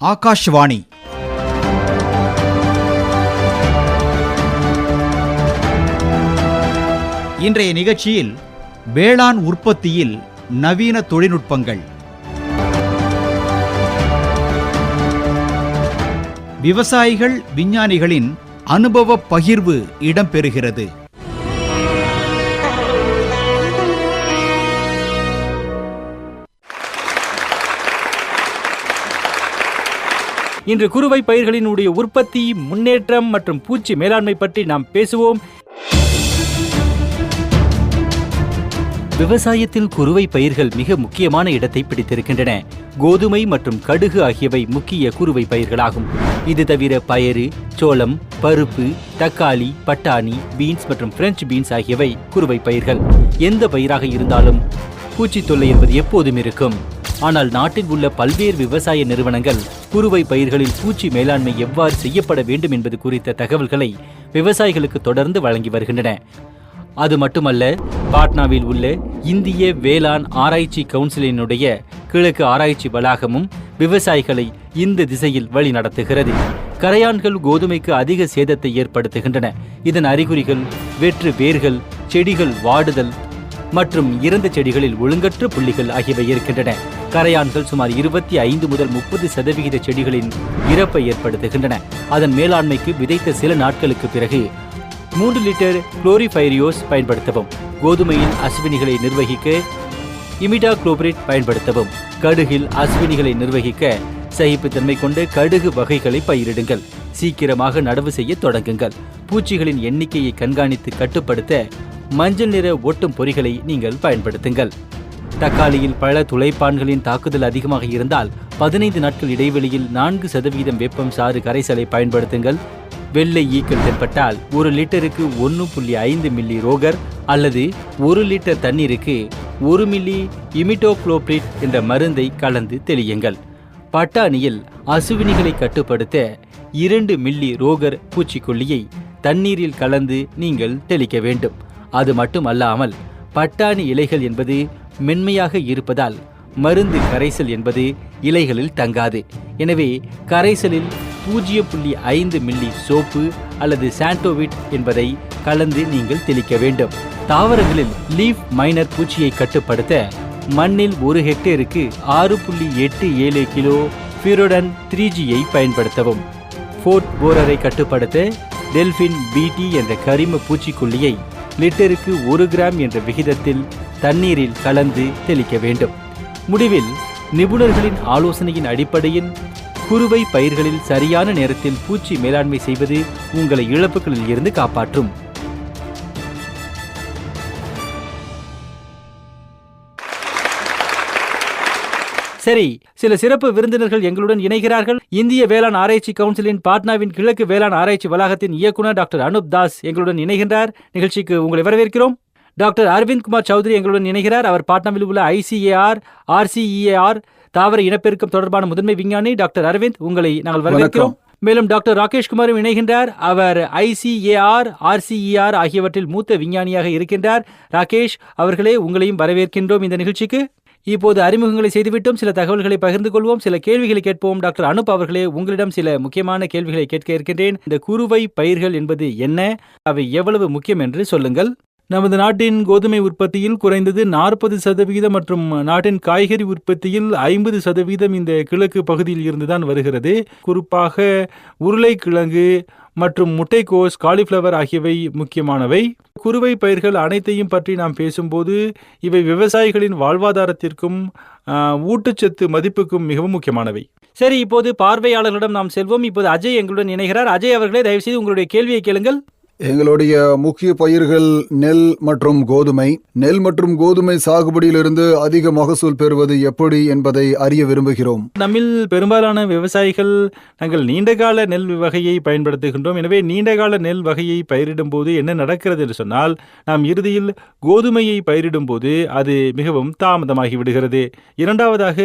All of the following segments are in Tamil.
ஆகாஷ்வாணி இன்றைய நிகழ்ச்சியில் வேளாண் உற்பத்தியில் நவீன தொழில்நுட்பங்கள் விவசாயிகள் விஞ்ஞானிகளின் அனுபவ பகிர்வு இடம்பெறுகிறது இன்று குறுவை பயிர்களினுடைய உற்பத்தி முன்னேற்றம் மற்றும் பூச்சி மேலாண்மை பற்றி நாம் பேசுவோம். விவசாயத்தில் குறுவை பயிர்கள் மிக முக்கியமான இடத்தை பிடித்திருக்கின்றன. கோதுமை மற்றும் கடுகு ஆகியவை முக்கிய குறுவை பயிர்களாகும். இது தவிர பயறு சோளம் பருப்பு தக்காளி பட்டாணி பீன்ஸ் மற்றும் பிரெஞ்சு பீன்ஸ் ஆகியவை குறுவை பயிர்கள். எந்த பயிராக இருந்தாலும் பூச்சி தொல்லை என்பது எப்போதும் இருக்கும். ஆனால் நாட்டில் உள்ள பல்வேறு விவசாய நிறுவனங்கள் குறுவை பயிர்களில் பூச்சி மேலாண்மை எவ்வாறு செய்யப்பட வேண்டும் என்பது குறித்த தகவல்களை விவசாயிகளுக்கு தொடர்ந்து வழங்கி வருகின்றன. அது மட்டுமல்ல பாட்னாவில் உள்ள இந்திய வேளாண் ஆராய்ச்சி கவுன்சிலினுடைய கிழக்கு ஆராய்ச்சி வளாகமும் விவசாயிகளை இந்த திசையில் வழிநடத்துகிறது கரையான்கள் கோதுமைக்கு அதிக சேதத்தை ஏற்படுத்துகின்றன. இதன் அறிகுறிகள் வெற்று வேர்கள் செடிகள் வாடுதல் மற்றும் இறந்த செடிகளில் ஒழுங்கற்ற புள்ளிகள் ஆகியவை இருக்கின்றன. கரையான்கள் சுமார் இருபத்தி ஐந்து முதல் முப்பது சதவிகித செடிகளின் இறப்பை ஏற்படுத்துகின்றன. அதன் மேலாண்மைக்கு விதைத்த சில நாட்களுக்கு பிறகு மூன்று லிட்டர் குளோரிஃபைரியோஸ் பயன்படுத்தவும் கோதுமையில் அஸ்வினிகளை நிர்வகிக்க இமிடா குளோபரேட் பயன்படுத்தவும் கடுகில் அஸ்வினிகளை நிர்வகிக்க சகிப்புத்தன்மை கொண்ட கடுகு வகைகளை பயிரிடுங்கள். சீக்கிரமாக நடவு செய்ய தொடங்குங்கள். பூச்சிகளின் எண்ணிக்கையை கண்காணித்து கட்டுப்படுத்த மஞ்சள் நிற ஒட்டும் பொறிகளை நீங்கள் பயன்படுத்துங்கள். தக்காளியில் பல துளைப்பான்களின் தாக்குதல் அதிகமாக இருந்தால் பதினைந்து நாட்கள் இடைவெளியில் நான்கு சதவீதம் வெப்பம் சாறு கரைசலை பயன்படுத்துங்கள். வெள்ளை ஈக்கள் தென்பட்டால் ஒரு லிட்டருக்கு ஒன்று புள்ளி ஐந்து மில்லி ரோகர் அல்லது ஒரு லிட்டர் தண்ணீருக்கு ஒரு மில்லி இமிட்டோக்ளோப்ரிட் என்ற மருந்தை கலந்து தெளியுங்கள். பட்டாணியில் அசுவினிகளை கட்டுப்படுத்த இரண்டு மில்லி ரோகர் பூச்சிக்கொல்லியை தண்ணீரில் கலந்து நீங்கள் தெளிக்க வேண்டும். அது மட்டுமல்லாமல் பட்டாணி இலைகள் என்பது மென்மையாக இருப்பதால் மருந்து கரைசல் என்பது இலைகளில் தங்காது. எனவே கரைசலில் பூஜ்ஜியம் புள்ளி ஐந்து மில்லி சோப்பு அல்லது சாண்டோவிட் என்பதை கலந்து நீங்கள் தெளிக்க வேண்டும். தாவரங்களில் லீஃப் மைனர் பூச்சியை கட்டுப்படுத்த மண்ணில் ஒரு ஹெக்டேருக்கு ஆறு புள்ளி எட்டு ஏழு கிலோ பிரோடன் த்ரீ ஜியை பயன்படுத்தவும். ஃபோர்ட் போரரை கட்டுப்படுத்த டெல்பின் பிடி என்ற கரிம பூச்சிக்கொல்லியை லிட்டருக்கு ஒரு கிராம் என்ற விகிதத்தில் தண்ணீரில் கலந்து தெளிக்க வேண்டும். முடிவில் நிபுணர்களின் ஆலோசனையின் அடிப்படையில் குறுவை பயிர்களில் சரியான நேரத்தில் பூச்சி மேலாண்மை செய்வது உங்களை இழப்புகளில் இருந்து காப்பாற்றும். சரி சில சிறப்பு விருந்தினர்கள் எங்களுடன் இணைகிறார்கள். இந்திய வேளாண் ஆராய்ச்சி கவுன்சிலின் பாட்னாவின் கிழக்கு வேளாண் ஆராய்ச்சி வளாகத்தின் இயக்குனர் டாக்டர் அனுப் தாஸ் எங்களுடன் இணைகின்றார். நிகழ்ச்சிக்கு உங்களை வரவேற்கிறோம். டாக்டர் அரவிந்த் குமார் சௌத்ரி எங்களுடன் இணைகிறார். அவர் பாட்னாவில் உள்ள ஐசிஏஆர் ஆர்சிஇஏஆர் தாவர இனப்பெருக்கம் தொடர்பான முதன்மை விஞ்ஞானி டாக்டர் அரவிந்த் உங்களை நாங்கள் வரவேற்கிறோம். மேலும் டாக்டர் ராகேஷ் குமாரும் இணைகின்றார். அவர் ஐசிஏஆர் ஆர்சிஇஆர் ஆகியவற்றில் மூத்த விஞ்ஞானியாக இருக்கின்றார். ராகேஷ் அவர்களே உங்களையும் வரவேற்கின்றோம் இந்த நிகழ்ச்சிக்கு. இப்போது அறிமுகங்களை செய்துவிட்டோம் சில தகவல்களை பகிர்ந்து கொள்வோம். சில கேள்விகளை கேட்போம். டாக்டர் அனுப் அவர்களே உங்களிடம் சில முக்கியமான கேள்விகளை கேட்க இருக்கின்றேன். இந்த குறுவை பயிர்கள் என்பது என்ன? அவை எவ்வளவு முக்கியம் என்று சொல்லுங்கள். நமது நாட்டின் கோதுமை உற்பத்தியில் குறைந்தது நாற்பது சதவிகிதம் மற்றும் நாட்டின் காய்கறி உற்பத்தியில் ஐம்பது சதவீதம் இந்த கிழக்கு பகுதியில் இருந்துதான் வருகிறது. குறிப்பாக உருளைக்கிழங்கு மற்றும் முட்டைக்கோஸ் காலிஃப்ளவர் ஆகியவை முக்கியமானவை. குறுவை பயிர்கள் அனைத்தையும் பற்றி நாம் பேசும்போது இவை விவசாயிகளின் வாழ்வாதாரத்திற்கும் ஊட்டச்சத்து மதிப்புக்கும் மிகவும் முக்கியமானவை. சரி இப்போது பார்வையாளர்களிடம் நாம் செல்வோம். இப்போது அஜய் எங்களுடன் இணைகிறார். அஜய் அவர்களே தயவுசெய்து உங்களுடைய கேள்வியை கேளுங்கள். எங்களுடைய முக்கிய பயிர்கள் நெல் மற்றும் கோதுமை. நெல் மற்றும் கோதுமை சாகுபடியிலிருந்து அதிக மகசூல் பெறுவது எப்படி என்பதை அறிய விரும்புகிறோம். நம்மில் பெரும்பாலான விவசாயிகள் நாங்கள் நீண்டகால நெல் வகையை பயன்படுத்துகின்றோம். எனவே நீண்டகால நெல் வகையை பயிரிடும் போது என்ன நடக்கிறது என்று சொன்னால் நாம் இறுதியில் கோதுமையை பயிரிடும் போது அது மிகவும் தாமதமாகி விடுகிறது. இரண்டாவதாக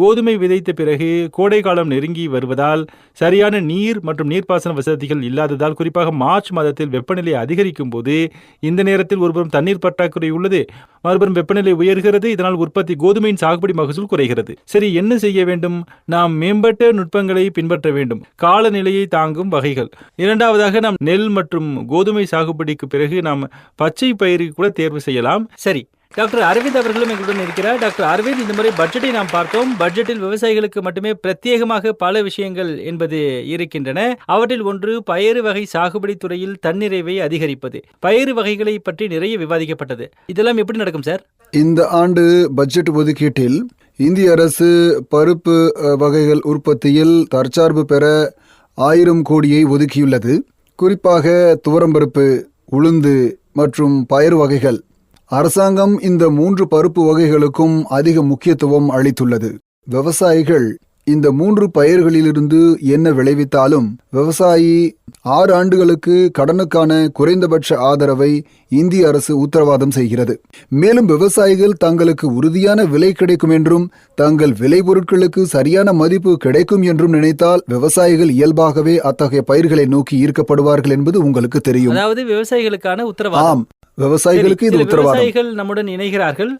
கோதுமை விதைத்த பிறகு கோடை காலம் நெருங்கி வருவதால் சரியான நீர் மற்றும் நீர்ப்பாசன வசதிகள் இல்லாததால் குறிப்பாக மார்ச் மாதத்தில் நேரத்தில் வெப்பநிலை அதிகரிக்கும் போது இந்த நேரத்தில் ஒருபுறம் தண்ணீர் பற்றாக்குறை உள்ளது. மறுபுறம் வெப்பநிலை உயர்கிறது. இதனால் உற்பத்தி கோதுமையின் சாகுபடி மகசூல் குறைகிறது. சரி என்ன செய்ய வேண்டும்? நாம் மேம்பட்ட நுட்பங்களை பின்பற்ற வேண்டும். காலநிலையை தாங்கும் வகைகள். இரண்டாவதாக நாம் நெல் மற்றும் கோதுமை சாகுபடிக்கு பிறகு நாம் பச்சை பயிருக்கு கூட தேர்வு செய்யலாம். சரி டாக்டர் அரவிந்த் அவர்களும் எங்களுடன் இருக்கிறார். டாக்டர் அரவிந்த் இந்த முறை பட்ஜெட்டை நாம் பார்த்தோம். பட்ஜெட்டில் விவசாயிகளுக்கு மட்டுமே பிரத்யேகமாக பல விஷயங்கள் என்பது இருக்கின்றன. அவற்றில் ஒன்று பயறு வகை சாகுபடி துறையில் தன்னிறைவை அதிகரிப்பது. பயிறு வகைகளை பற்றி நிறைய விவாதிக்கப்பட்டது. இதெல்லாம் எப்படி நடக்கும் சார்? இந்த ஆண்டு பட்ஜெட் ஒதுக்கீட்டில் இந்திய அரசு பருப்பு வகைகள் உற்பத்தியில் தற்சார்பு பெற ஆயிரம் கோடியை ஒதுக்கியுள்ளது. குறிப்பாக துவரம்பருப்பு உளுந்து மற்றும் பயறு வகைகள். அரசாங்கம் இந்த மூன்று பருப்பு வகைகளுக்கும் அதிக முக்கியத்துவம் அளித்துள்ளது. விவசாயிகள் இந்த மூன்று பயிர்களிலிருந்து என்ன விளைவித்தாலும் விவசாயி ஆறு ஆண்டுகளுக்கு கடனுக்கான குறைந்தபட்ச ஆதரவை இந்திய அரசு உத்தரவாதம் செய்கிறது. மேலும் விவசாயிகள் தங்களுக்கு உறுதியான விலை கிடைக்கும் என்றும் தங்கள் விளைபொருட்களுக்கு சரியான மதிப்பு கிடைக்கும் என்றும் நினைத்தால் விவசாயிகள் இயல்பாகவே அத்தகைய பயிர்களை நோக்கி ஈர்க்கப்படுவார்கள் என்பது உங்களுக்கு தெரியும். அதாவது விவசாயிகளுக்கான உத்தரவாதம். ஆம். விவசாயிகளுக்கு இது விவசாயிகள் நம்முடன் இணைகிறார்கள்.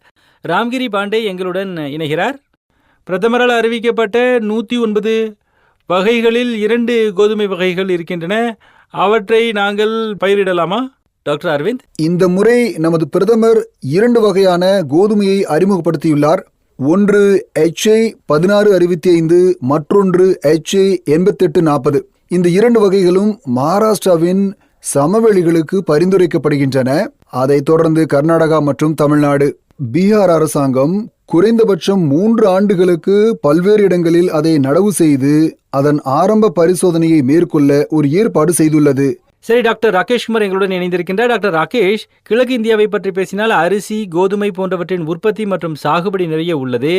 ராம்கிரி பாண்டே எங்களுடன் இணைகிறார். பிரதமரால் அறிவிக்கப்பட்ட நூற்றி ஒன்பது வகைகளில் இரண்டு கோதுமை வகைகள் இருக்கின்றன. அவற்றை நாங்கள் பயிரிடலாமா? டாக்டர் அரவிந்த். இந்த முறை நமது பிரதமர் இரண்டு வகையான கோதுமையை அறிமுகப்படுத்தியுள்ளார். ஒன்று HI பதினாறு அறுபத்தி ஐந்து மற்றொன்று HI எண்பத்தெட்டு நாற்பது. இந்த இரண்டு வகைகளும் மகாராஷ்டிராவின் சமவெளிகளுக்கு பரிந்துரைக்கப்படுகின்றன. அதைத் தொடர்ந்து கர்நாடகா மற்றும் தமிழ்நாடு. பீகார் அரசாங்கம் குறைந்தபட்சம் மூன்று ஆண்டுகளுக்கு பல்வேறு இடங்களில் அதை நடவு செய்து அதன் ஆரம்ப பரிசோதனையை மேற்கொள்ள ஒரு ஏற்பாடு செய்துள்ளது. சரி டாக்டர் ராகேஷ்குமார் எங்களுடன் இணைந்திருக்கின்றார். டாக்டர் ராகேஷ் கிழக்கு இந்தியாவை பற்றி பேசினால் அரிசி கோதுமை போன்றவற்றின் உற்பத்தி மற்றும் சாகுபடி நிறைய உள்ளது.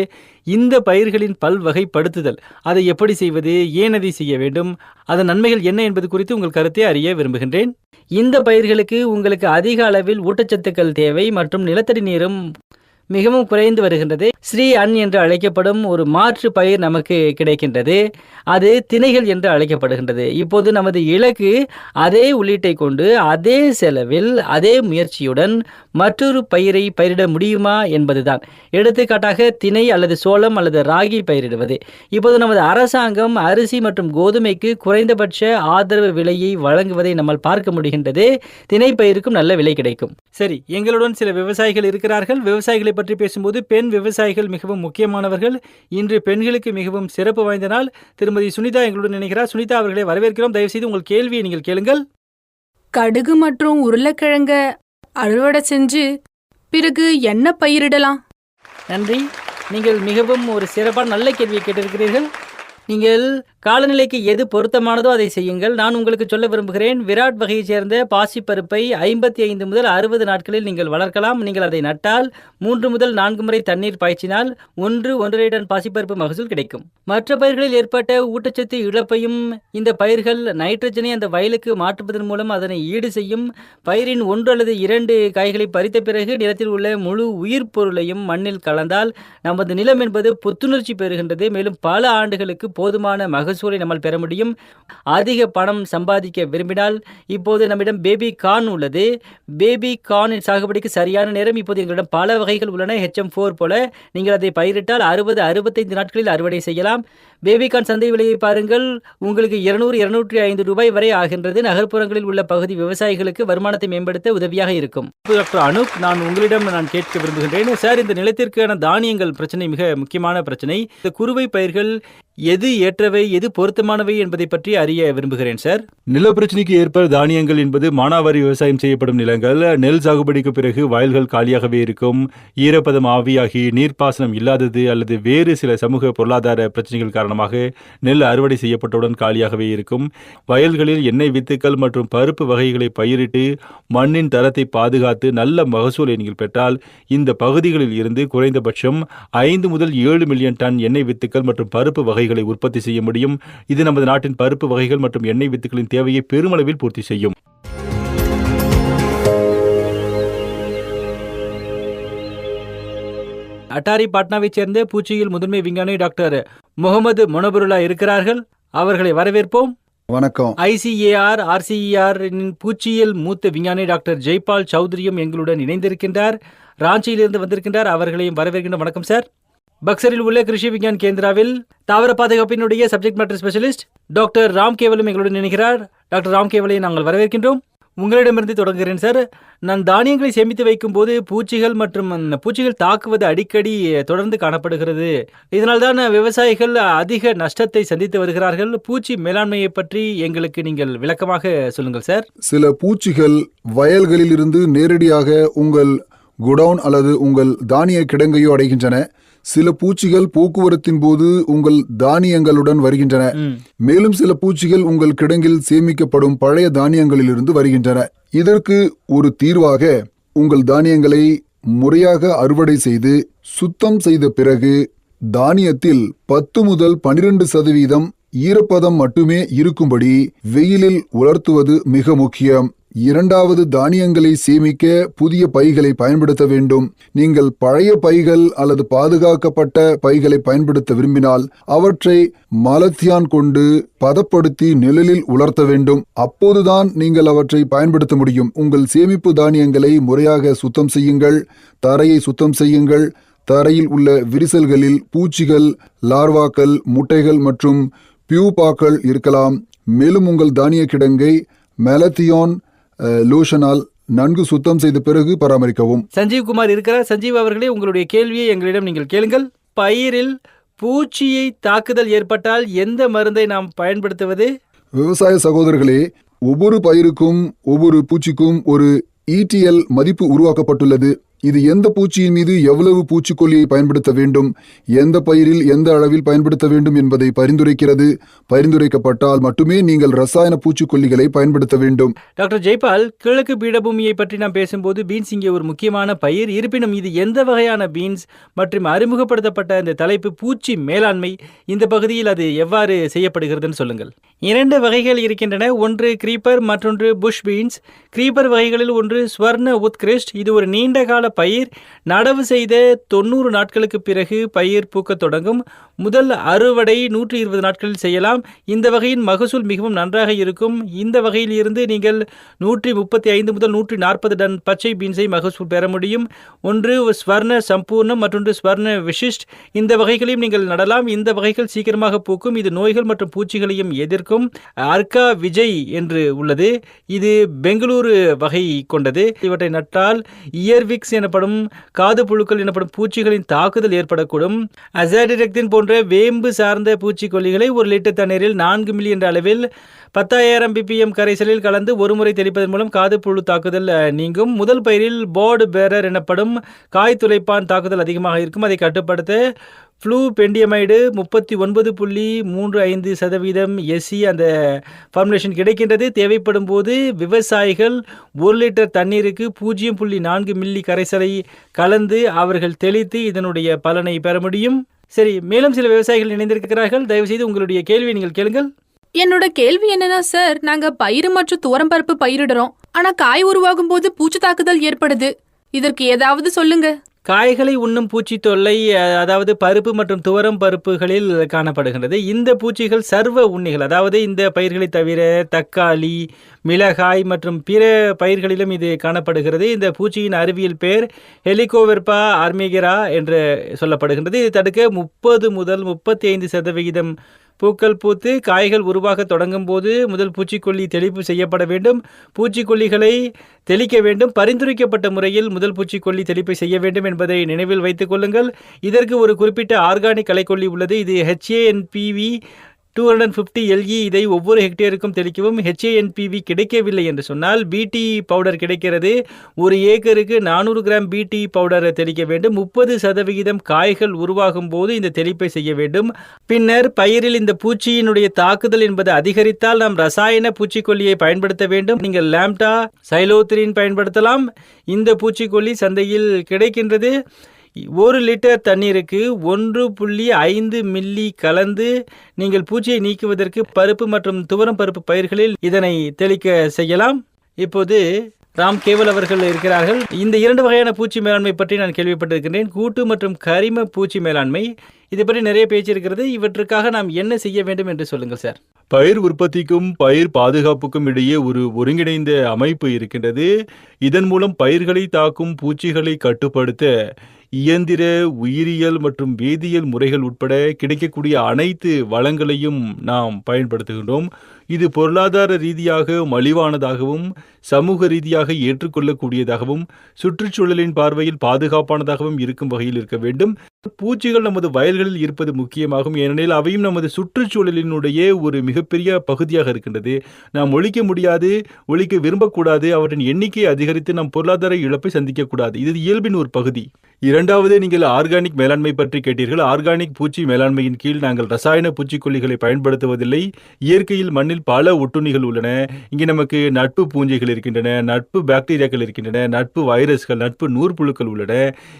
இந்த பயிர்களின் பல்வகைப்படுத்துதல் அதை எப்படி செய்வது ஏன் அதை செய்ய வேண்டும் அதன் நன்மைகள் என்ன என்பது குறித்து உங்கள் கருத்தை அறிய விரும்புகின்றேன். இந்த பயிர்களுக்கு உங்களுக்கு அதிக அளவில் ஊட்டச்சத்துக்கள் தேவை மற்றும் நிலத்தடி நீரும் மிகவும் குறைந்து வருகின்றது. ஸ்ரீ அன் என்று அழைக்கப்படும் ஒரு மாற்று பயிர் நமக்கு கிடைக்கின்றது. அது திணைகள் என்று அழைக்கப்படுகின்றது. இப்போது நமது இலக்கு அதே உள்ளீட்டை கொண்டு அதே செலவில் அதே முயற்சியுடன் மற்றொரு பயிரை பயிரிட முடியுமா என்பதுதான். எடுத்துக்காட்டாக திணை அல்லது சோளம் அல்லது ராகி பயிரிடுவது. இப்போது நமது அரசாங்கம் அரிசி மற்றும் கோதுமைக்கு குறைந்தபட்ச ஆதரவு விலையை வழங்குவதை நம்மால் பார்க்க முடிகின்றது. திணை பயிருக்கும் நல்ல விலை கிடைக்கும். சரி எங்களுடன் சில விவசாயிகள் இருக்கிறார்கள். விவசாயிகளை பற்றி பேசும்போது பெண் விவசாய விவசாயிகள் மிகவும் முக்கியமானவர்கள். இன்று பெண்களுக்கு மிகவும் சிறப்பு வாய்ந்த நாள். திருமதி சுனிதா எங்களுடன் நினைக்கிறார் சுனிதா அவர்களை வரவேற்கிறோம். தயவுசெய்து உங்கள் கேள்வியை நீங்கள் கேளுங்கள். கடுகு மற்றும் உருளைக்கிழங்க அறுவடை செஞ்சு பிறகு என்ன பயிரிடலாம்? நன்றி. நீங்கள் மிகவும் ஒரு சிறப்பான நல்ல கேள்வியை கேட்டிருக்கிறீர்கள். நீங்கள் காலநிலைக்கு எது பொருத்தமானதோ அதை செய்யுங்கள். நான் உங்களுக்கு சொல்ல விரும்புகிறேன் விராட் வகையைச் சேர்ந்த பாசிப்பருப்பை ஐம்பத்தி ஐந்து முதல் அறுபது நாட்களில் நீங்கள் வளர்க்கலாம். நீங்கள் அதை நட்டால் மூன்று முதல் நான்கு முறை தண்ணீர் பாய்ச்சினால் ஒன்று ஒன்றரை டன் பாசிப்பருப்பு மகசூல் கிடைக்கும். மற்ற பயிர்களில் ஏற்பட்ட ஊட்டச்சத்து இழப்பையும் இந்த பயிர்கள் நைட்ரஜனை அந்த வயலுக்கு மாற்றுவதன் மூலம் அதனை ஈடு செய்யும். பயிரின் ஒன்று அல்லது இரண்டு காய்களை பறித்த பிறகு நிலத்தில் உள்ள முழு உயிர் பொருளையும் மண்ணில் கலந்தால் நமது நிலம் என்பது புத்துணர்ச்சி பெறுகின்றது. மேலும் பல ஆண்டுகளுக்கு போதுமான மகசூலை நம்மால் பெற முடியும். அதிக பணம் சம்பாதிக்க விரும்பினால் இப்போது நம்மிடம் பேபி கார்ன் உள்ளது. பேபி கார்னின் சாகுபடிக்கு சரியான நேரம் இப்போது எங்களிடம் பல வகைகள் உள்ளன. ஹெச்எம் ஃபோர் போல நீங்கள் அதை பயிரிட்டால் அறுபது அறுபத்தைந்து நாட்களில் அறுவடை செய்யலாம். பேபி கார்ன் சந்தை விலையை பாருங்கள். உங்களுக்கு இருநூறு இருநூற்றி ஐந்து ரூபாய் வரை ஆகின்றது. நகர்ப்புறங்களில் உள்ள பகுதி விவசாயிகளுக்கு வருமானத்தை மேம்படுத்த உதவியாக இருக்கும். டாக்டர் அனூப் நான் உங்களிடம் நான் கேட்க விரும்புகின்றேன். சார் இந்த நிலத்திற்கான தானியங்கள் பிரச்சனை மிக முக்கியமான பிரச்சனை. இந்த குறுவை பயிர்கள் எது ஏற்றவை எது பொருத்தமானவை என்பதை பற்றி அறிய விரும்புகிறேன் சார். நில பிரச்சனைக்கு ஏற்ப தானியங்கள் என்பது மானாவாரி விவசாயம் செய்யப்படும் நிலங்கள். நெல் சாகுபடிக்கு பிறகு வயல்கள் காலியாகவே இருக்கும். ஈரப்பதம் ஆவியாகி நீர்ப்பாசனம் இல்லாதது அல்லது வேறு சில சமூக பொருளாதார பிரச்சனைகள் காரணமாக காரணமாக நெல் அறுவடை செய்யப்பட்டவுடன் காலியாகவே இருக்கும். வயல்களில் எண்ணெய் வித்துக்கள் மற்றும் பருப்பு வகைகளை பயிரிட்டு மண்ணின் தரத்தை பாதுகாத்து நல்ல மகசூலை நீங்கள் பெற்றால் இந்த பகுதிகளில் இருந்து குறைந்தபட்சம் ஐந்து முதல் ஏழு மில்லியன் டன் எண்ணெய் வித்துக்கள் மற்றும் பருப்பு வகைகளை உற்பத்தி செய்ய முடியும். இது நமது நாட்டின் பருப்பு வகைகள் மற்றும் எண்ணெய் வித்துக்களின் தேவையை பெருமளவில் பூர்த்தி செய்யும். அட்டாரி பாட்னாவைச் சேர்ந்த பூச்சியில் முதன்மை விஞ்ஞானி டாக்டர் முகமது மொனபுருல்லா இருக்கிறார்கள். அவர்களை வரவேற்போம். வணக்கம். ஐசிஏஆர் ஆர்சிஇஆர் பூச்சியியல் மூத்த விஞ்ஞானி டாக்டர் ஜெய்பால் சௌத்ரியும் எங்களுடன் இணைந்திருக்கின்றார். ராஞ்சியிலிருந்து வந்திருக்கின்றார். அவர்களையும் வரவேற்கின்ற வணக்கம் சார். பக்சரில் உள்ள கிருஷி விஞ்ஞான் கேந்திராவில் தாவர பாதுகாப்பினுடைய subject matter specialist doctor Ram கேவலும் எங்களுடன் இணைகிறார். டாக்டர் ராம் கேவலை நாங்கள் வரவேற்கின்றோம். உங்களிடமிருந்து தொடங்குகிறேன் சார். நான் தானியங்களை சேமித்து வைக்கும்போது பூச்சிகள் மற்றும் பூச்சிகள் தாக்குவது அடிக்கடி தொடர்ந்து காணப்படுகிறது. இதனால்தான் விவசாயிகள் அதிக நஷ்டத்தை சந்தித்து வருகிறார்கள். பூச்சி மேலாண்மையை பற்றி எங்களுக்கு நீங்கள் விளக்கமாக சொல்லுங்கள் சார். சில பூச்சிகள் வயல்களில் இருந்து நேரடியாக உங்கள் குடவுன் அல்லது உங்கள் தானிய கிடங்கையோ அடைகின்றன. சில பூச்சிகள் போக்குவரத்தின் போது உங்கள் தானியங்களுடன் வருகின்றன. மேலும் சில பூச்சிகள் உங்கள் கிடங்கில் சேமிக்கப்படும் பழைய தானியங்களிலிருந்து வருகின்றன. இதற்கு ஒரு தீர்வாக உங்கள் தானியங்களை முறையாக அறுவடை செய்து சுத்தம் செய்த பிறகு தானியத்தில் பத்து முதல் பனிரெண்டு சதவீதம் ஈரப்பதம் மட்டுமே இருக்கும்படி வெயிலில் உலர்த்துவது மிக முக்கியம். இரண்டாவது தானியங்களை சேமிக்க புதிய பைகளை பயன்படுத்த வேண்டும். நீங்கள் பழைய பைகள் அல்லது பாதுகாக்கப்பட்ட பைகளை பயன்படுத்த விரும்பினால் அவற்றை மலத்தியான் கொண்டு பதப்படுத்தி நிழலில் உலர்த்த வேண்டும். அப்போதுதான் நீங்கள் அவற்றை பயன்படுத்த முடியும். உங்கள் சேமிப்பு தானியங்களை முறையாக சுத்தம் செய்யுங்கள். தரையை சுத்தம் செய்யுங்கள். தரையில் உள்ள விரிசல்களில் பூச்சிகள் லார்வாக்கள் முட்டைகள் மற்றும் பியூபாக்கள் இருக்கலாம். மேலும் உங்கள் தானிய கிடங்கை மெலத்தியான் லோஷனால் நன்கு சுத்தம் செய்த பிறகு பராமரிக்கவும். சஞ்சீவ் குமார் இருக்கிறார். சஞ்சீவ் அவர்களே உங்களுடைய கேள்வியை எங்களிடம் நீங்கள் கேளுங்கள். பயிரில் பூச்சியை தாக்குதல் ஏற்பட்டால் எந்த மருந்தை நாம் பயன்படுத்துவது? விவசாய சகோதரர்களே ஒவ்வொரு பயிருக்கும் ஒவ்வொரு பூச்சிக்கும் ஒரு ETL மதிப்பு உருவாக்கப்பட்டுள்ளது. இது எந்த பூச்சியின் மீது எவ்வளவு பூச்சிக்கொல்லியை பயன்படுத்த வேண்டும்? எந்த பயிரில் எந்த அளவில் பயன்படுத்த வேண்டும் என்பதை பரிந்துரைக்கிறது. பரிந்துரைக்கப்பட்டால் மட்டுமே நீங்கள் ரசாயன பூச்சிக்கொல்லிகளை பயன்படுத்த வேண்டும். டாக்டர் ஜெய்பால் கிழக்கு பீடபூமியை பற்றி நாம் பேசும்போது பீன்ஸ் இங்கே ஒரு முக்கியமான பயிர். இருப்பினும் இது எந்த வகையான பீன்ஸ் மற்றும் அறிமுகப்படுத்தப்பட்ட இந்த தலைப்பு பூச்சி மேலாண்மை. இந்த பகுதியில் அது எவ்வாறு செய்யப்படுகிறதுன்னு சொல்லுங்கள். இரண்டு வகைகள் இருக்கின்றன. ஒன்று கிரீப்பர் மற்றொன்று புஷ் பீன்ஸ் கிரீப்பர் வகைகளில் ஒன்று ஸ்வர்ண உத்கிருஷ்ட். இது ஒரு நீண்ட கால பயிர் நடவு செய்த தொண்ணூறு நாட்களுக்கு பிறகு பயிர் பூக்கத் தொடங்கும். முதல் அறுவடை நூற்றி இருபது நாட்களில் செய்யலாம். இந்த வகையின் மகசூல் மிகவும் நன்றாக இருக்கும். இந்த வகையில் இருந்து நீங்கள் நூற்றி முப்பத்தி ஐந்து முதல் நூற்றி நாற்பது டன் பச்சை பீன்ஸை மகசூல் பெற முடியும். ஒன்று ஸ்வர்ண சம்பூர்ணம் மற்றொன்று ஸ்வர்ண விசிஷ்ட். இந்த வகைகளையும் நீங்கள் நடலாம். இந்த வகைகள் சீக்கிரமாக பூக்கும். இது நோய்கள் மற்றும் பூச்சிகளையும் எதிர்க்கும் அர்கா விஜய் என்று உள்ளது. இது பெங்களூரு வகை கொண்டது. இவற்றை நட்டால் இயர்விக்ஸ் எனப்படும் காது புழுக்கள் எனப்படும் பூச்சிகளின் தாக்குதல் ஏற்படக்கூடும். அசாடிரக்தின் போன்ற வேம்பு சார்ந்த பூச்சிக்கொல்லிகளை ஒரு லிட்டர் தண்ணீரில் நான்கு மில்லி என்ற அளவில் பத்தாயிரம் பிபிஎம் கரைசலில் கலந்து ஒருமுறை தெளிப்பதன் மூலம் காது புழு தாக்குதல் நீங்கும். முதல் பயிரில் போர்டு பேரர் எனப்படும் காய் துளைப்பான் தாக்குதல் அதிகமாக இருக்கும். அதை கட்டுப்படுத்த ஃப்ளூ பெண்டியமைடு முப்பத்தி ஒன்பது புள்ளி மூன்று ஐந்து சதவீதம் எஸ்சி அந்த ஃபார்முலேஷன் கிடைக்கின்றது. தேவைப்படும் போது விவசாயிகள் ஒரு லிட்டர் தண்ணீருக்கு பூஜ்ஜியம் புள்ளி நான்கு மில்லி கரைசலை கலந்து அவர்கள் தெளித்து இதனுடைய பலனை பெற முடியும். சரி மேலும் சில விவசாயிகள் இணைந்திருக்கிறார்கள். தயவுசெய்து உங்களுடைய கேள்வியை நீங்கள் கேளுங்கள். என்னோட கேள்வி என்னன்னா சார் நாங்க பயிறு மற்றும் துவரம்பருப்பு பயிரிடுறோம். ஆனா காய் உருவாகும் போது பூச்சி தாக்குதல் ஏற்படுது. இதற்கு ஏதாவது சொல்லுங்க. காய்களை உண்ணும் பூச்சி தொல்லை அதாவது பருப்பு மற்றும் துவரம் பருப்புகளில் காணப்படுகின்றது. இந்த பூச்சிகள் சர்வ உண்ணிகள். அதாவது இந்த பயிர்களை தவிர தக்காளி மிளகாய் மற்றும் பிற பயிர்களிலும் இது காணப்படுகிறது. இந்த பூச்சியின் அறிவியல் பெயர் ஹெலிகோவெர்பா ஆர்மிகரா என்று சொல்லப்படுகின்றது. இதை தடுக்க முப்பது முதல் முப்பத்தி ஐந்து சதவிகிதம் பூக்கள் பூத்து காய்கள் உருவாக தொடங்கும் போது முதல் பூச்சிக்கொல்லி தெளிப்பு செய்யப்பட வேண்டும். பூச்சிக்கொல்லிகளை தெளிக்க வேண்டும். பரிந்துரைக்கப்பட்ட முறையில் முதல் பூச்சிக்கொல்லி தெளிப்பை செய்ய வேண்டும் என்பதை நினைவில் வைத்துக் கொள்ளுங்கள். இதற்கு ஒரு குறிப்பிட்ட ஆர்கானிக் கலைக்கொல்லி உள்ளது. இது HANPV two hundred fifty LE இதை ஒவ்வொரு ஹெக்டேருக்கும் தெளிக்கவும் ஹெச்ஏஎன்பிவி கிடைக்கவில்லை என்று சொன்னால் பிடி பவுடர் கிடைக்கிறது. ஒரு ஏக்கருக்கு நானூறு கிராம் பிடி பவுடர் தெளிக்க வேண்டும். முப்பது சதவிகிதம் காய்கள் உருவாகும் போது இந்த தெளிப்பை செய்ய வேண்டும். பின்னர் பயிரில் இந்த பூச்சியினுடைய தாக்குதல் என்பது அதிகரித்தால் நாம் ரசாயன பூச்சிக்கொல்லியை பயன்படுத்த வேண்டும். நீங்கள் லாம்டா சைலோத்திரின் பயன்படுத்தலாம். இந்த பூச்சிக்கொல்லி சந்தையில் கிடைக்கின்றது. ஒரு லிட்டர் தண்ணீருக்கு ஒன்று புள்ளி ஐந்து மில்லி கலந்து நீங்கள் பூச்சியை நீக்குவதற்கு பருப்பு மற்றும் துவரம் பருப்பு பயிர்களில் இதனை தெளிக்க செய்யலாம். இப்போது ராம் கேவல் அவர்கள் இருக்கிறார்கள். இந்த இரண்டு வகையான பூச்சி மேலாண்மை பற்றி நான் கேள்விப்பட்டிருக்கின்றேன். கூட்டு மற்றும் கரிம பூச்சி மேலாண்மை. இதை பற்றி நிறைய பேச்சு இருக்கிறது. இவற்றுக்காக நாம் என்ன செய்ய வேண்டும் என்று சொல்லுங்கள் சார். பயிர் உற்பத்திக்கும் பயிர் பாதுகாப்புக்கும் இடையே ஒரு ஒருங்கிணைந்த அமைப்பு இருக்கின்றது. இதன் மூலம் பயிர்களை தாக்கும் பூச்சிகளை கட்டுப்படுத்த இயந்திர உயிரியல் மற்றும் வேதியியல் முறைகள் உட்பட கிடைக்கக்கூடிய அனைத்து வளங்களையும் நாம் பயன்படுத்துகின்றோம். இது பொருளாதார ரீதியாக மலிவானதாகவும் சமூக ரீதியாக ஏற்றுக்கொள்ளக்கூடியதாகவும் சுற்றுச்சூழலின் பார்வையில் பாதுகாப்பானதாகவும் இருக்கும் வகையில் இருக்க வேண்டும். பூச்சிகள் நமது வயல்களில் இருப்பது முக்கியமாகும். ஏனெனில் அவையும் நமது சுற்றுச்சூழலினுடைய ஒரு மிகப்பெரிய பகுதியாக இருக்கின்றது. நாம் ஒழிக்க முடியாது ஒழிக்க விரும்பக்கூடாது. அவற்றின் எண்ணிக்கை அதிகரித்து நாம் பொருளாதார இழப்பை சந்திக்கக்கூடாது. இது இயல்பின் ஒரு பகுதி. இரண்டாவது நீங்கள் ஆர்கானிக் மேலாண்மை பற்றி கேட்டீர்கள். ஆர்கானிக் பூச்சி மேலாண்மையின் கீழ் நாங்கள் ரசாயன பூச்சிக்கொல்லிகளை பயன்படுத்துவதில்லை. இயற்கையில் மண்ணில் பல ஒட்டுண்ணிகள் உள்ளன. இங்கே நமக்கு நட்பு பூஞ்சைகள் இருக்கின்றன நட்பு பாக்டீரியாக்கள் இருக்கின்றன நட்பு வைரஸ்கள் நட்பு நூற்புழுக்கள் உள்ளன.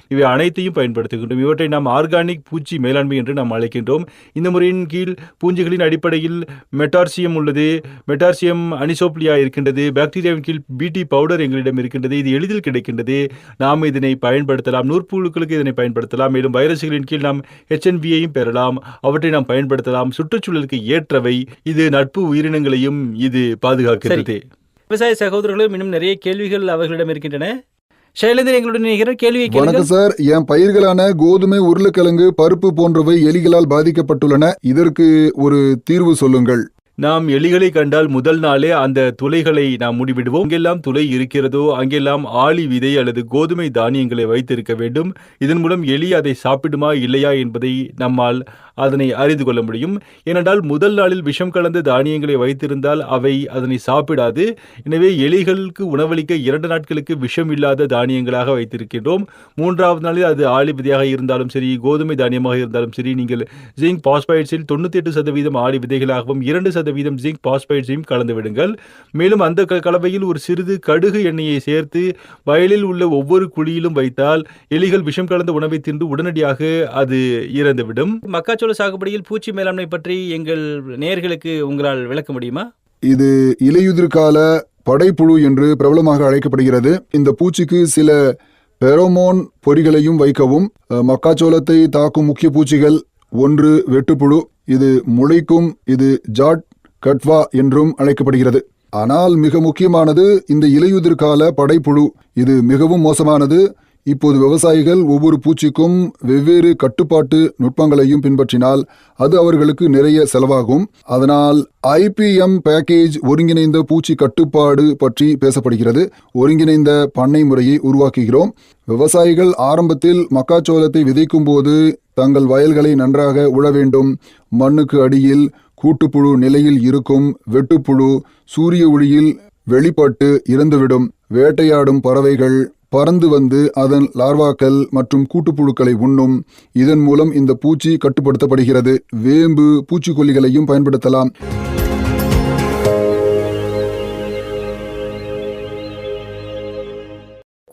இவை அனைத்தையும் பயன்படுத்துகின்றோம். இவற்றை நாம் ஆர்கானிக் பூச்சி மேலாண்மை என்று நாம் அழைக்கின்றோம். இந்த முறையின் கீழ் பூஞ்சிகளின் அடிப்படையில் மெட்டார்சியம் உள்ளது. மெட்டார்சியம் அனிசோப்லியா இருக்கின்றது. பாக்டீரியாவின் கீழ் பிடி பவுடர் எங்களிடம் இருக்கின்றது. இது எளிதில் கிடைக்கின்றது. நாம் இதனை பயன்படுத்தலாம். நூற்புழுக்களுக்கு இதனை பயன்படுத்தலாம். மேலும் வைரஸ்களின் கீழ் நாம் ஹெச்என்பியையும் பெறலாம். அவற்றை நாம் பயன்படுத்தலாம். சுற்றுச்சூழலுக்கு ஏற்றவை. இது நட்பு உயிரினங்களையும் இது பாதுகாக்கிறது விவசாய சகோதரர்களும் இன்னும் நிறைய கேள்விகள் அவர்களிடம் இருக்கின்றன. சைலேந்தர் எங்களுடன் கேள்வியை கேளுங்கள் வணக்கம் சார். என் பயிர்களான கோதுமை உருளைக்கிழங்கு பருப்பு போன்றவை எலிகளால் பாதிக்கப்பட்டுள்ளன. இதற்கு ஒரு தீர்வு சொல்லுங்கள். நாம் எலிகளை கண்டால் முதல் நாளே அந்த துளைகளை நாம் மூடிவிடுவோம். எங்கெல்லாம் துளை இருக்கிறதோ அங்கெல்லாம் ஆளி விதை அல்லது கோதுமை தானியங்களை வைத்திருக்க வேண்டும். இதன் மூலம் எலி அதை சாப்பிடுமா இல்லையா என்பதை நம்மால் அதனை அறிந்து கொள்ள முடியும். ஏனென்றால் முதல் நாளில் விஷம் கலந்த தானியங்களை வைத்திருந்தால் அவை அதனை சாப்பிடாது. எனவே எலிகளுக்கு உணவளிக்க இரண்டு நாட்களுக்கு விஷம் இல்லாத தானியங்களாக வைத்திருக்கின்றோம். மூன்றாவது நாளில் அது ஆளிவிதையாக இருந்தாலும் சரி கோதுமை தானியமாக இருந்தாலும் சரி நீங்கள் ஜிங்க் பாஸ்பைட்ஸில் தொண்ணூற்றி எட்டு சதவீதம் ஆளி விதைகளாகவும் இரண்டு சதவீதம் ஜிங்க் பாஸ்பைட்ஸையும் கலந்து விடுங்கள். மேலும் அந்த க- கலவையில் ஒரு சிறிது கடுகு எண்ணெயை சேர்த்து வயலில் உள்ள ஒவ்வொரு குழியிலும் வைத்தால் எலிகள் விஷம் கலந்த உணவை தின்று உடனடியாக அது இறந்துவிடும். மக்காச்சோள சாகுபடியில் பூச்சி மேலாண்மை பற்றி எங்கள் நேர்களுக்கு உங்களால் விளக்க முடியுமா? இது இலையுதிர்கால படைப்புழு என்று பிரபலமாக அழைக்கப்படுகிறது. இந்த பூச்சிக்கு சில பெரோமோன் பொறிகளையும் வைக்கவும் மக்காச்சோளத்தை தாக்கும் முக்கிய பூச்சிகள் ஒன்று வெட்டுப்புழு இது முளைக்கும் இது ஜாட் கட்வா என்றும் அழைக்கப்படுகிறது. ஆனால் மிக முக்கியமானது இந்த இலையுதிர்கால படைப்புழு. இது மிகவும் மோசமானது இப்போது விவசாயிகள் ஒவ்வொரு பூச்சிக்கும் வெவ்வேறு கட்டுப்பாட்டு நுட்பங்களையும் பின்பற்றினால் அது அவர்களுக்கு நிறைய செலவாகும். அதனால் ஐபிஎம் பேக்கேஜ் ஒருங்கிணைந்த பூச்சி கட்டுப்பாடு பற்றி பேசப்படுகிறது. ஒருங்கிணைந்த பண்ணை முறையை உருவாக்குகிறோம். விவசாயிகள் ஆரம்பத்தில் மக்காச்சோளத்தை விதைக்கும் போது தங்கள் வயல்களை நன்றாக உழ வேண்டும். மண்ணுக்கு அடியில் கூட்டுப்புழு நிலையில் இருக்கும் வெட்டுப்புழு சூரிய ஒளியில் வெளிப்பட்டு இறந்துவிடும். வேட்டையாடும் பறவைகள் பறந்து வந்து அதன் லார்வாக்கள் மற்றும் கூட்டுப்புழுக்களை உண்ணும். இதன் மூலம் இந்த பூச்சி கட்டுப்படுத்தப்படுகிறது. வேம்பு பூச்சிக்கொல்லிகளையும் பயன்படுத்தலாம்.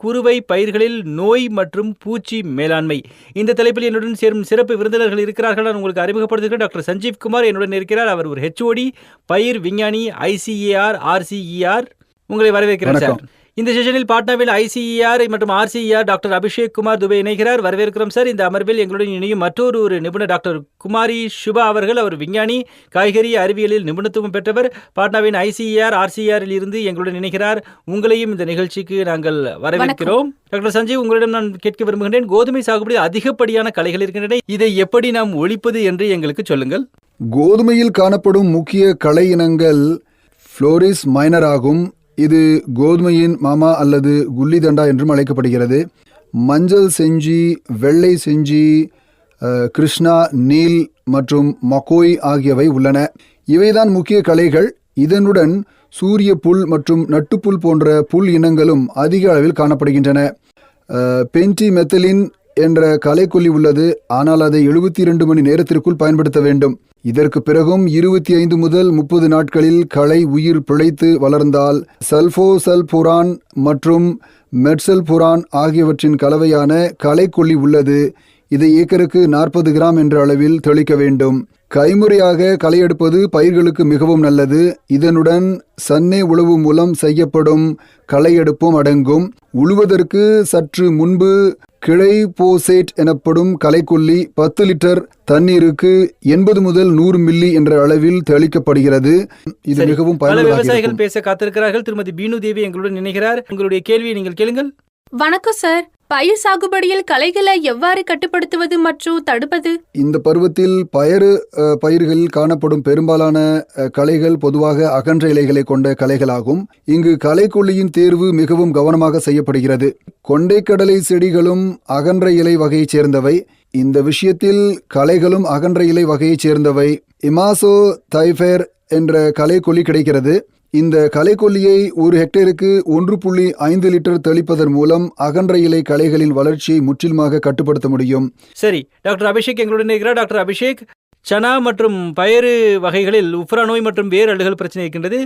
குறுவை பயிர்களில் நோய் மற்றும் பூச்சி மேலாண்மை. இந்த தலைப்பில் என்னுடன் சேரும் சிறப்பு விருந்தினர்கள் இருக்கிறார்கள். நான் உங்களுக்கு அறிமுகப்படுத்துகிறேன். டாக்டர் சஞ்சீவ் குமார் என்னுடன் இருக்கிறார். அவர் ஒரு ஹெச்ஓடி பயிர் விஞ்ஞானி ஐசிஏஆர் ஆர்சிஇஆர் உங்களை வரவேற்கிறேன் சார். இந்த செஷனில் பாட்னாவில் ஐசிஇஆர் மற்றும் ஆர்சிஇஆர் டாக்டர் அபிஷேக் குமார் துபே இணைகிறார். வரவேற்கிறோம் சார். இந்த அமர்வில் எங்களுடன் இணையும் மற்றொரு ஒரு நிபுணர் டாக்டர் குமாரி சுபா அவர்கள் அவர் விஞ்ஞானி காய்கறி அறிவியலில் நிபுணத்துவம் பெற்றவர். பாட்னாவின் ஐசிஇஆர் ஆர்சிஆரில் இருந்து எங்களுடன் இணைகிறார். உங்களையும் இந்த நிகழ்ச்சிக்கு நாங்கள் வரவேற்கிறோம். டாக்டர் சஞ்சீவ் உங்களிடம் நான் கேட்க விரும்புகின்றேன். கோதுமை சாகுபடி அதிகப்படியான கலைகள் இருக்கின்றன. இதை எப்படி நாம் ஒழிப்பது என்று எங்களுக்கு சொல்லுங்கள். கோதுமையில் காணப்படும் முக்கிய களை இனங்கள் ஃப்ளோரிஸ் மைனர் ஆகும் இது கோதுமையின் மாமா அல்லது குல்லிதண்டா என்றும் அழைக்கப்படுகிறது. மஞ்சள் செஞ்சி வெள்ளை செஞ்சி கிருஷ்ணா நீல் மற்றும் மக்கோய் ஆகியவை உள்ளன. இவைதான் முக்கிய கலைகள். இதனுடன் சூரிய புல் மற்றும் நட்டுப்புல் போன்ற புல் இனங்களும் அதிக அளவில் காணப்படுகின்றன. பென்டி மெத்தலின் என்ற களைக்கொல்லி உள்ளது. ஆனால் அதை எழுபத்தி இரண்டு மணி நேரத்திற்குள் பயன்படுத்த வேண்டும். இதற்கு பிறகும் இருபத்தி ஐந்து முதல் முப்பது நாட்களில் களை உயிர் பிழைத்து வளர்ந்தால் சல்போசல்புரான் மற்றும் மெட்சல்புரான் ஆகியவற்றின் கலவையான களைக்கொல்லி உள்ளது. இதை ஏக்கருக்கு நாற்பது கிராம் என்ற அளவில் தெளிக்க வேண்டும். கைமுறையாக களை எடுப்பது பயிர்களுக்கு மிகவும் நல்லது. இதனுடன் சன்னை உழவு மூலம் செய்யப்படும் களை எடுப்பும் அடங்கும். உழுவதற்கு சற்று முன்பு கிளைபோசேட் எனப்படும் களைக்கொல்லி பத்து லிட்டர் தண்ணீருக்கு எண்பது முதல் நூறு மில்லி என்ற அளவில் தெளிக்கப்படுகிறது. இது. மிகவும் பல பயனுள்ளதாக விவசாயிகள் பேச காத்திருக்கிறார்கள். திருமதி பீனு தேவி எங்களுடன் இணைகிறார். உங்களுடைய கேள்வியை நீங்கள் கேளுங்கள். வணக்கம் சார். பயிர் சாகுபடியில் களைகளை எவ்வாறு கட்டுப்படுத்துவது மற்றும் தடுப்பது? இந்த பருவத்தில் பயறு பயிர்களில் காணப்படும் பெரும்பாலான களைகள் பொதுவாக அகன்ற இலைகளை கொண்ட களைகளாகும். இங்கு களைக்கொல்லியின் தேர்வு மிகவும் கவனமாக செய்யப்படுகிறது. கொண்டைக்கடலை செடிகளும் அகன்ற இலை வகையைச் சேர்ந்தவை. இந்த விஷயத்தில் களைகளும் அகன்ற இலை வகையைச் சேர்ந்தவை. இமாசோ தைஃபேர் என்ற களைக்கொல்லி கிடைக்கிறது. இந்த களைக்கொல்லியை ஒரு ஹெக்டேருக்கு ஒன்று புள்ளி ஐந்து லிட்டர் தெளிப்பதன் மூலம் அகன்ற இலை களைகளின் வளர்ச்சியை முற்றிலுமாக கட்டுப்படுத்த முடியும். சரி டாக்டர் அபிஷேக் எங்களுடன் இருக்கிறார். டாக்டர் அபிஷேக் சனா மற்றும் பயறு வகைகளில் உஃப்ரா நோய் மற்றும் வேர் அழுகல் பிரச்சனை இருக்கின்றது.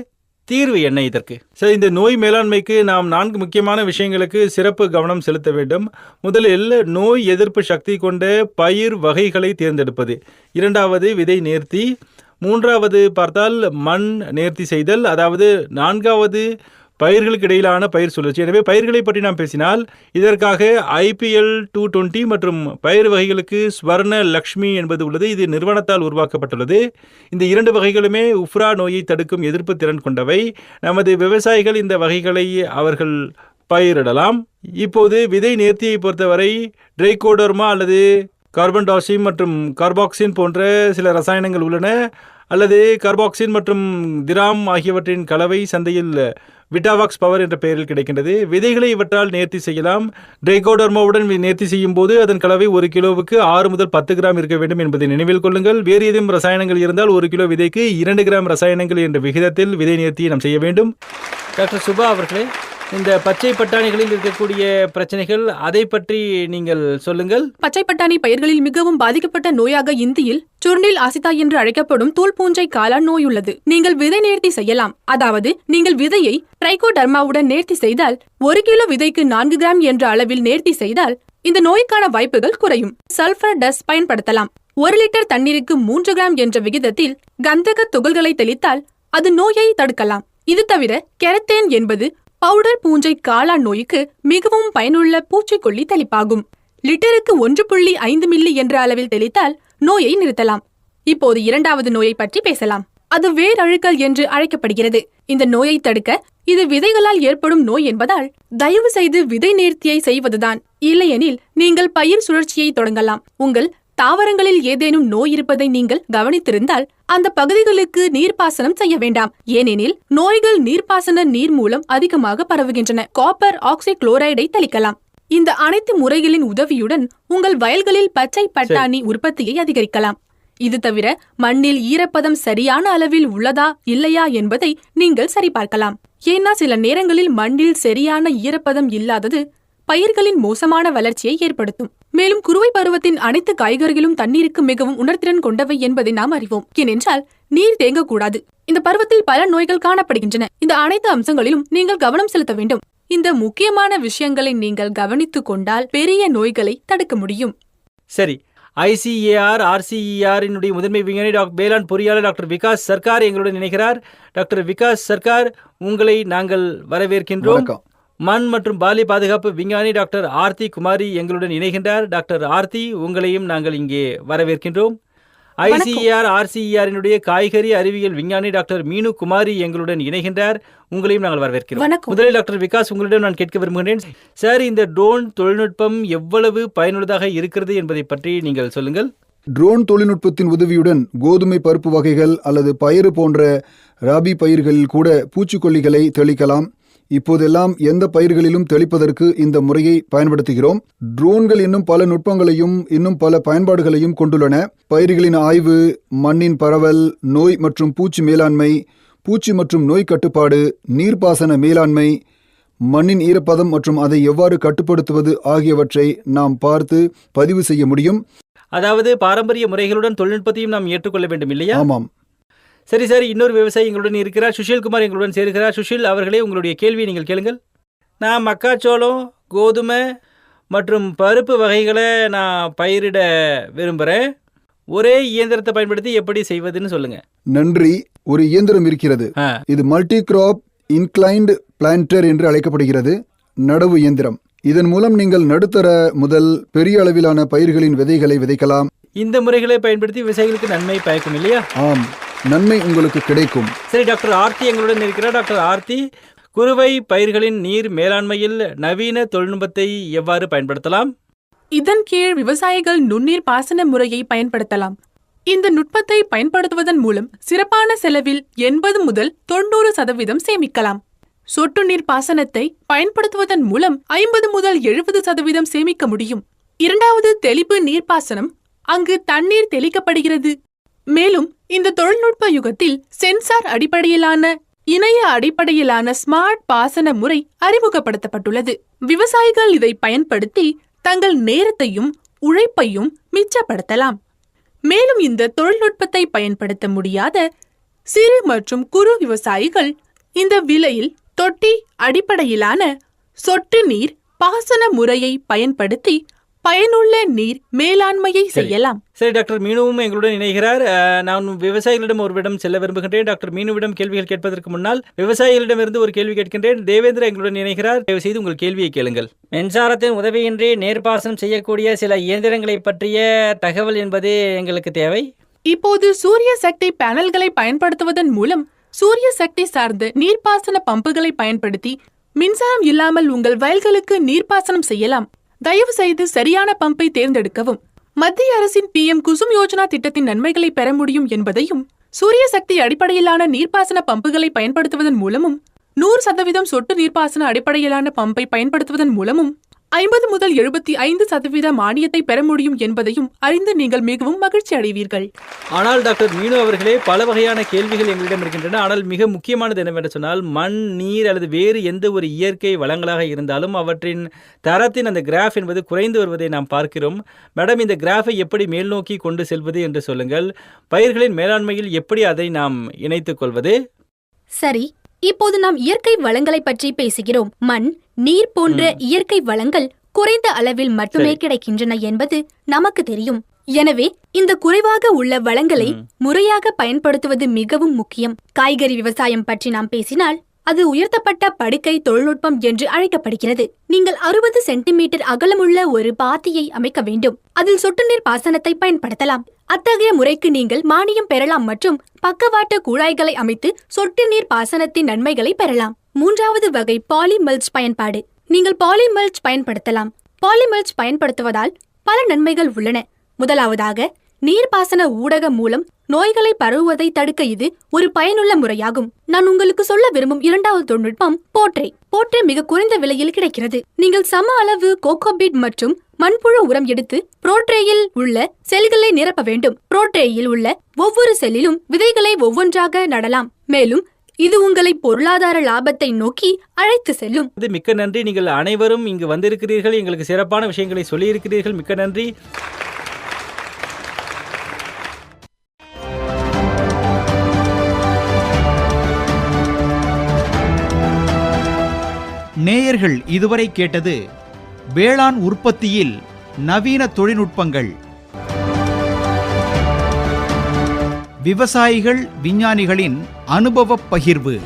தீர்வு என்ன இதற்கு? சரி இந்த நோய் மேலாண்மைக்கு நாம் நான்கு முக்கியமான விஷயங்களுக்கு சிறப்பு கவனம் செலுத்த வேண்டும். முதலில் நோய் எதிர்ப்பு சக்தி கொண்ட பயிர் வகைகளை தேர்ந்தெடுப்பது. இரண்டாவது விதை நேர்த்தி. மூன்றாவது பார்த்தால் மண் நேர்த்தி செய்தல் அதாவது நான்காவது பயிர்களுக்கு இடையிலான பயிர் சுழற்சி. எனவே பயிர்களை பற்றி நாம் பேசினால் இதற்காக ஐபிஎல் டூ டுவெண்ட்டி மற்றும் பயிர் வகைகளுக்கு ஸ்வர்ண லக்ஷ்மி என்பது உள்ளது. இது நிறுவனத்தால் உருவாக்கப்பட்டுள்ளது. இந்த இரண்டு வகைகளுமே உஃப்ரா நோயை தடுக்கும் எதிர்ப்பு திறன் கொண்டவை. நமது விவசாயிகள் இந்த வகைகளை அவர்கள் பயிரிடலாம். இப்போது விதை நேர்த்தியை பொறுத்தவரை ட்ரைகோடர்மா அல்லது கார்பன் டாசிம் மற்றும் கார்பாக்சின் போன்ற சில ரசாயனங்கள் உள்ளன அல்லது கார்பாக்சின் மற்றும் திராம் ஆகியவற்றின் கலவை சந்தையில் விட்டாவாக்ஸ் பவர் என்ற பெயரில் கிடைக்கின்றது. விதைகளை இவற்றால் நேர்த்தி செய்யலாம். ட்ரைகோடர்மாவுடன் நேர்த்தி செய்யும் போது அதன் கலவை ஒரு கிலோவுக்கு ஆறு முதல் பத்து கிராம் இருக்க வேண்டும் என்பதை நினைவில் கொள்ளுங்கள். வேறு ஏதும் ரசாயனங்கள் இருந்தால் ஒரு கிலோ விதைக்கு இரண்டு கிராம் ரசாயனங்கள் என்ற விகிதத்தில் விதை நேர்த்தியை நாம் செய்ய வேண்டும். டாக்டர் சுபா அவர்களே இந்த பச்சை பட்டாணிகளில் இருக்கக்கூடிய பிரச்சனைகள் அதை பற்றி நீங்கள் சொல்லுங்கள். பச்சை பட்டாணி பயிர்களில் மிகவும் பாதிக்கப்பட்ட நோயாக இந்தியில் சுருண்டில் ஆசிதா என்று அழைக்கப்படும் தூள் பூஞ்சை காளான் நோய் உள்ளது நீங்கள் விதை நேர்த்தி செய்யலாம். அதாவது நீங்கள் விதையை ட்ரைகோடர்மாவுடன் நேர்த்தி செய்தால் ஒரு கிலோ விதைக்கு நான்கு கிராம் என்ற அளவில் நேர்த்தி செய்தால் இந்த நோய்க்கான வாய்ப்புகள் குறையும். சல்பர் டஸ்ட் பயன்படுத்தலாம். ஒரு லிட்டர் தண்ணீருக்கு மூன்று கிராம் என்ற விகிதத்தில் கந்தக துகள்களை தெளித்தால் அது நோயை தடுக்கலாம். இது தவிர கெரத்தேன் என்பது பவுடர் பூஞ்சை காளான் நோய்க்கு மிகவும் பயனுள்ள பூச்சிக்கொல்லி தெளிப்பாகும். லிட்டருக்கு ஒன்று புள்ளி ஐந்து மில்லி என்ற அளவில் தெளித்தால் நோயை நிறுத்தலாம். இப்போது இரண்டாவது நோயை பற்றி பேசலாம். அது வேரழுக்கல் என்று அழைக்கப்படுகிறது. இந்த நோயை தடுக்க இது விதைகளால் ஏற்படும் நோய் என்பதால் தயவு செய்து விதை நேர்த்தியை செய்வதுதான். இல்லையெனில் நீங்கள் பயிர் சுழற்சியை தொடங்கலாம். உங்கள் தாவரங்களில் ஏதேனும் நோய் இருப்பதை நீங்கள் கவனித்திருந்தால் அந்த பகுதிகளுக்கு நீர்ப்பாசனம் செய்ய வேண்டாம். ஏனெனில் நோய்கள் நீர்ப்பாசன நீர் மூலம் அதிகமாக பரவுகின்றன. காப்பர் ஆக்சி குளோரைடை தெளிக்கலாம். இந்த அனைத்து முறைகளின் உதவியுடன் உங்கள் வயல்களில் பச்சை பட்டாணி உற்பத்தியை அதிகரிக்கலாம். இது தவிர மண்ணில் ஈரப்பதம் சரியான அளவில் உள்ளதா இல்லையா என்பதை நீங்கள் சரிபார்க்கலாம். ஏன்னா சில நேரங்களில் மண்ணில் சரியான ஈரப்பதம் இல்லாதது பயிர்களின் மோசமான வளர்ச்சியை ஏற்படுத்தும். மேலும் குறுவை பருவத்தின் அனைத்து காய்கறிகளும் தண்ணீருக்கு மிகவும் உணர்திறன் கொண்டவை என்பதை நாம் அறிவோம். ஏனென்றால் நீர் தேங்கக்கூடாது. இந்த பருவத்தில் பல நோய்கள் காணப்படுகின்றன. இந்த அனைத்து அம்சங்களிலும் நீங்கள் கவனம் செலுத்த வேண்டும். இந்த முக்கியமான விஷயங்களை நீங்கள் கவனித்துக் கொண்டால் பெரிய நோய்களை தடுக்க முடியும். சரி. ஐசிஏஆர் ஆர்சிஇஆரினுடைய முதன்மை விஞ்ஞானி டாக்டர் வேளாண் பொறியாளர் டாக்டர் விகாஸ் சர்க்கார் எங்களுடன் இணைகிறார். டாக்டர் விகாஸ் சர்க்கார் உங்களை நாங்கள் வரவேற்கின்றோம். மண் மற்றும் பாலி பாதுகாப்பு விஞ்ஞானி டாக்டர் ஆர்த்தி குமாரி எங்களுடன் இணைகின்றார். டாக்டர் ஆர்த்தி உங்களையும் நாங்கள் இங்கே வரவேற்கின்றோம். ஐசிஆர் ஆர்சிஇஆரினுடைய காய்கறி அறிவியல் விஞ்ஞானி டாக்டர் மீனு குமாரி எங்களுடன் இணைகின்றார். உங்களையும் நாங்கள் வரவேற்கிறோம். முதலில் டாக்டர் விகாஸ் உங்களிடம் நான் கேட்க விரும்புகிறேன் சார் இந்த ட்ரோன் தொழில்நுட்பம் எவ்வளவு பயனுள்ளதாக இருக்கிறது என்பதை பற்றி நீங்கள் சொல்லுங்கள். ட்ரோன் தொழில்நுட்பத்தின் உதவியுடன் கோதுமை பருப்பு வகைகள் அல்லது பயறு போன்ற ராபி பயிர்களில் கூட பூச்சிக்கொல்லிகளை தெளிக்கலாம். இப்போதெல்லாம் எந்த பயிர்களிலும் தெளிப்பதற்கு இந்த முறையை பயன்படுத்துகிறோம். ட்ரோன்கள் இன்னும் பல நுட்பங்களையும் இன்னும் பல பயன்பாடுகளையும் கொண்டுள்ளன. பயிர்களின் ஆய்வு மண்ணின் பரவல் நோய் மற்றும் பூச்சி மேலாண்மை பூச்சி மற்றும் நோய் கட்டுப்பாடு நீர்ப்பாசன மேலாண்மை மண்ணின் ஈரப்பதம் மற்றும் அதை எவ்வாறு கட்டுப்படுத்துவது ஆகியவற்றை நாம் பார்த்து பதிவு செய்ய முடியும். அதாவது பாரம்பரிய முறைகளுடன் தொழில்நுட்பத்தையும் நாம் ஏற்றுக்கொள்ள வேண்டும் இல்லையா? ஆமாம். சரி சார் இன்னொரு விவசாயி எங்களுடன் இருக்கிறார் சுஷில் குமார் எங்களுடன் சேர்கிறார். சுஷில் அவர்களே உங்களுடைய கேள்வியை நீங்கள் கேளுங்கள். நான் மக்காச்சோளம் கோதுமை மற்றும் பருப்பு வகைகளை நான் பயிரிட விரும்புகிறேன் ஒரே இயந்திரத்தை பயன்படுத்தி எப்படி செய்வதுன்னு சொல்லுங்க. நன்றி. ஒரு இயந்திரம் இருக்கிறது. இது மல்டி கிராப் இன்க்ளைன்டு பிளான்டர் என்று அழைக்கப்படுகிறது. நடவு இயந்திரம். இதன் மூலம் நீங்கள் நடுத்தர முதல் பெரிய அளவிலான பயிர்களின் விதைகளை விதைக்கலாம். இந்த முறைகளை பயன்படுத்தி விவசாயிகளுக்கு நன்மை பயக்கும் இல்லையா? ஆம். நன்மை உங்களுக்கு கிடைக்கும். சரி டாக்டர் ஆர்த்தி எங்களுடன் இருக்கிறார். டாக்டர் ஆர்த்தி குறுவை பயிர்களின் நீர் மேலாண்மையில் நவீன தொழில்நுட்பத்தை எவ்வாறு பயன்படுத்தலாம்? இதன் கீழ் விவசாயிகள் நுண்ணீர் பாசன முறையை பயன்படுத்தலாம். இந்த நுட்பத்தை பயன்படுத்துவதன் மூலம் சிறப்பான செலவில் எண்பது முதல் தொண்ணூறு சதவீதம் சேமிக்கலாம். சொட்டு நீர் பாசனத்தை பயன்படுத்துவதன் மூலம் ஐம்பது முதல் எழுபது சதவீதம் சேமிக்க முடியும். இரண்டாவது தெளிப்பு நீர்ப்பாசனம் அங்கு தண்ணீர் தெளிக்கப்படுகிறது. மேலும் இந்த தொழில்நுட்ப யுகத்தில் சென்சார் அடிப்படையிலான இணைய அடிப்படையிலான ஸ்மார்ட் பாசன முறை அறிமுகப்படுத்தப்பட்டுள்ளது. விவசாயிகள் இதை பயன்படுத்தி தங்கள் நேரத்தையும் உழைப்பையும் மிச்சப்படுத்தலாம். மேலும் இந்த தொழில்நுட்பத்தை பயன்படுத்த முடியாத சிறு மற்றும் குறு விவசாயிகள் இந்த விலையில் தொட்டி அடிப்படையிலான சொட்டு நீர் பாசன முறையை பயன்படுத்தி பயனுள்ள நீர் மேலாண்மையை செய்யலாம். சரி டாக்டர் மீனுவும் எங்களுடன் இணைகிறார். நான் விவசாயிகளிடம் ஒருவிடம் செல்ல விரும்புகின்றேன். டாக்டர் மீனுவிடம் கேள்விகள் கேட்பதற்கு முன்னால் விவசாயிகளிடமிருந்து ஒரு கேள்வி கேட்கின்றேன். தேவேந்திர எங்களுடன் இணைகிறார். தயவு செய்து உங்கள் கேள்வியை கேளுங்கள். மின்சாரத்தின் உதவியின்றி நீர்ப்பாசனம் செய்யக்கூடிய சில இயந்திரங்களை பற்றிய தகவல் என்பது எங்களுக்கு தேவை. இப்போது சூரிய சக்தி பேனல்களை பயன்படுத்துவதன் மூலம் சூரிய சக்தி சார்ந்த நீர்ப்பாசன பம்புகளை பயன்படுத்தி மின்சாரம் இல்லாமல் உங்கள் வயல்களுக்கு நீர்ப்பாசனம் செய்யலாம். தயவு செய்து சரியான பம்பை தேர்ந்தெடுக்கவும். மத்திய அரசின் பி எம் குசும் யோஜனா திட்டத்தின் நன்மைகளை பெற முடியும் என்பதையும் சூரிய சக்தி அடிப்படையிலான நீர்ப்பாசன பம்புகளை பயன்படுத்துவதன் மூலமும் நூறு சதவீதம் சொட்டு நீர்ப்பாசன அடிப்படையிலான பம்பை பயன்படுத்துவதன் மூலமும் ஐம்பது முதல் எழுபத்தி ஐந்து சதவீத மானியத்தை பெற முடியும் என்பதையும் அறிந்து நீங்கள் மிகவும் மகிழ்ச்சி அடைவீர்கள். ஆனால் டாக்டர் மீனு அவர்களே பல வகையான கேள்விகள் எங்களிடம் இருக்கின்றன. ஆனால் மிக முக்கியமானது என்னவென்று சொன்னால் மண் நீர் அல்லது வேறு எந்த ஒரு இயற்கை வளங்களாக இருந்தாலும் அவற்றின் தரத்தின் அந்த கிராஃப் என்பது குறைந்து வருவதை நாம் பார்க்கிறோம். மேடம் இந்த கிராஃபை எப்படி மேல் நோக்கி கொண்டு செல்வது என்று சொல்லுங்கள். பயிர்களின் மேலாண்மையில் எப்படி அதை நாம் இணைத்துக் கொள்வது? சரி இப்போது நாம் இயற்கை வளங்களை பற்றி பேசுகிறோம். மண் நீர் போன்ற இயற்கை வளங்கள் குறைந்த அளவில் மட்டுமே. கிடைக்கின்றன என்பது நமக்கு தெரியும். எனவே இந்த குறைவாக உள்ள வளங்களை முறையாக பயன்படுத்துவது மிகவும் முக்கியம். காய்கறி விவசாயம் பற்றி நாம் பேசினால் அது உயர்த்தப்பட்ட படுக்கை தொழில்நுட்பம் என்று அழைக்கப்படுகிறது. நீங்கள் அறுபது சென்டிமீட்டர் அகலமுள்ள ஒரு பாத்தியை அமைக்க வேண்டும். அதில் சொட்டு நீர் பாசனத்தை பயன்படுத்தலாம். அத்தகைய முறைக்கு நீங்கள் மானியம் பெறலாம் மற்றும் பக்கவாட்டு குழாய்களை அமைத்து சொட்டு நீர் பாசனத்தின் நன்மைகளை பெறலாம். மூன்றாவது வகை பாலிமல்ச் பயன்பாடு. நீங்கள் பாலிமல்ச் பயன்படுத்தலாம். பாலிமல்ச் பயன்படுத்துவதால் பல நன்மைகள் உள்ளன. முதலாவதாக நீர்ப்பாசன ஊடகம் மூலம் நோய்களை பரவுவதை தடுக்க இது ஒரு பயனுள்ள முறையாகும். நான் உங்களுக்கு சொல்ல விரும்பும் இரண்டாவது தொழில்நுட்பம் போட்ரே போட்ரே மிக குறைந்த விலையில் கிடைக்கிறது. நீங்கள் சம அளவு கோகோபீட் மற்றும் மண்புழு உரம் எடுத்து புரோட்ரேயில் உள்ள செல்களை நிரப்ப வேண்டும். புரோட்ரேயில் உள்ள ஒவ்வொரு செல்லிலும் விதைகளை ஒவ்வொன்றாக நடலாம். மேலும் இது உங்களை பொருளாதார லாபத்தை நோக்கி அழைத்து செல்லும். இது மிக்க நன்றி. நீங்கள் அனைவரும் இங்கு வந்திருக்கிறீர்கள். எங்களுக்கு சிறப்பான விஷயங்களை சொல்லியிருக்கிறீர்கள். மிக்க நன்றி. நேயர்கள் இதுவரை கேட்டது வேளாண் உற்பத்தியில் நவீன தொழில்நுட்பங்கள். விவசாயிகள் விஞ்ஞானிகளின் அனுபவப் பகிர்வு.